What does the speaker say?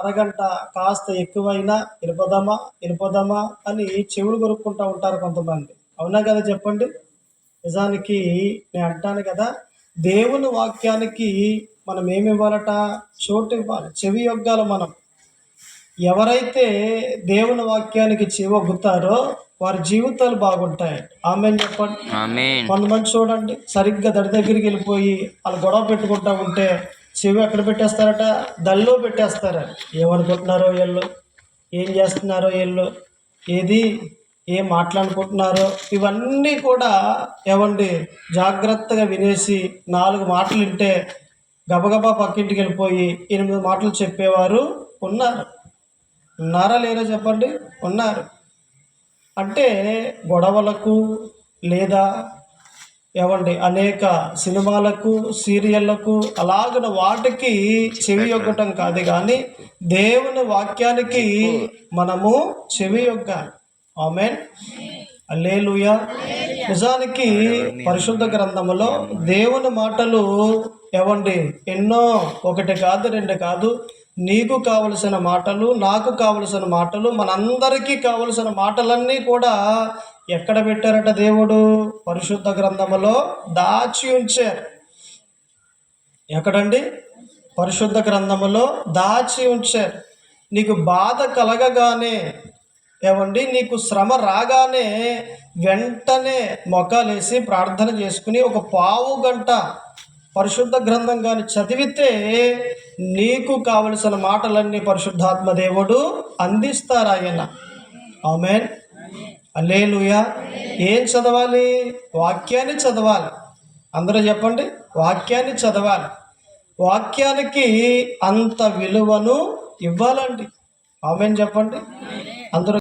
అరగంట కాస్త ఎక్కువైనా ఇరుపదమా ఇరుపదమా అని చెవులు కొరుక్కుంటూ ఉంటారు కొంతమంది. అవునా కదా చెప్పండి? నిజానికి నేను అంటాను కదా దేవుని వాక్యానికి మనం ఏమి ఇవ్వాలట చోటు ఇవ్వాలి. చెవి యొగ్గాలి మనం. ఎవరైతే దేవుని వాక్యానికి చెవొగ్గుతారో వారి జీవితాలు బాగుంటాయి. ఆమె చెప్పండి. కొంతమంది చూడండి సరిగ్గా దడి దగ్గరికి వెళ్ళిపోయి వాళ్ళు గొడవ పెట్టుకుంటా ఉంటే చెవి ఎక్కడ పెట్టేస్తారట? దల్లో పెట్టేస్తారు ఏమనుకుంటున్నారో వీళ్ళు? ఏం చేస్తున్నారో వీళ్ళు? ఏది? ఏం మాట్లాడుకుంటున్నారో? ఇవన్నీ కూడా ఏమండి జాగ్రత్తగా వినేసి నాలుగు మాటలు వింటే గబగబా పక్కింటికి వెళ్ళిపోయి ఎనిమిది మాటలు చెప్పేవారు ఉన్నారు. ఉన్నారా లేరా చెప్పండి? ఉన్నారు. అంటే గొడవలకు లేదా ఏమండి అనేక సినిమాలకు సీరియళ్ళకు అలాగన వాటికి చెవి యొగ్గటం కాదు కానీ దేవుని వాక్యానికి మనము చెవి యొగ్గాలి ఆమెన్. అల్లేలుయ నిజానికి పరిశుద్ధ గ్రంథములో దేవుని మాటలు ఏవండి ఎన్నో ఒకటి కాదు రెండు కాదు నీకు కావలసిన మాటలు నాకు కావలసిన మాటలు మనందరికీ కావలసిన మాటలన్నీ కూడా ఎక్కడ పెట్టారట దేవుడు? పరిశుద్ధ గ్రంథములో దాచి ఉంచారు. ఎక్కడండి? పరిశుద్ధ గ్రంథములో దాచి ఉంచారు. నీకు బాధ కలగగానే ఏమండి? నీకు శ్రమ రాగానే వెంటనే మొక్కలేసి ప్రార్థన చేసుకుని ఒక పావు గంట పరిశుద్ధ గ్రంథం కానీ చదివితే నీకు కావలసిన మాటలన్నీ పరిశుద్ధాత్మ దేవుడు అందిస్తారు ఆయన ఆమెన్. అల్లేలుయా ఏం చదవాలి? వాక్యాన్ని చదవాలి. అందరూ చెప్పండి. వాక్యాన్ని చదవాలి. వాక్యానికి అంత విలువను ఇవ్వాలండి. ఆమెన్ చెప్పండి. అందరూ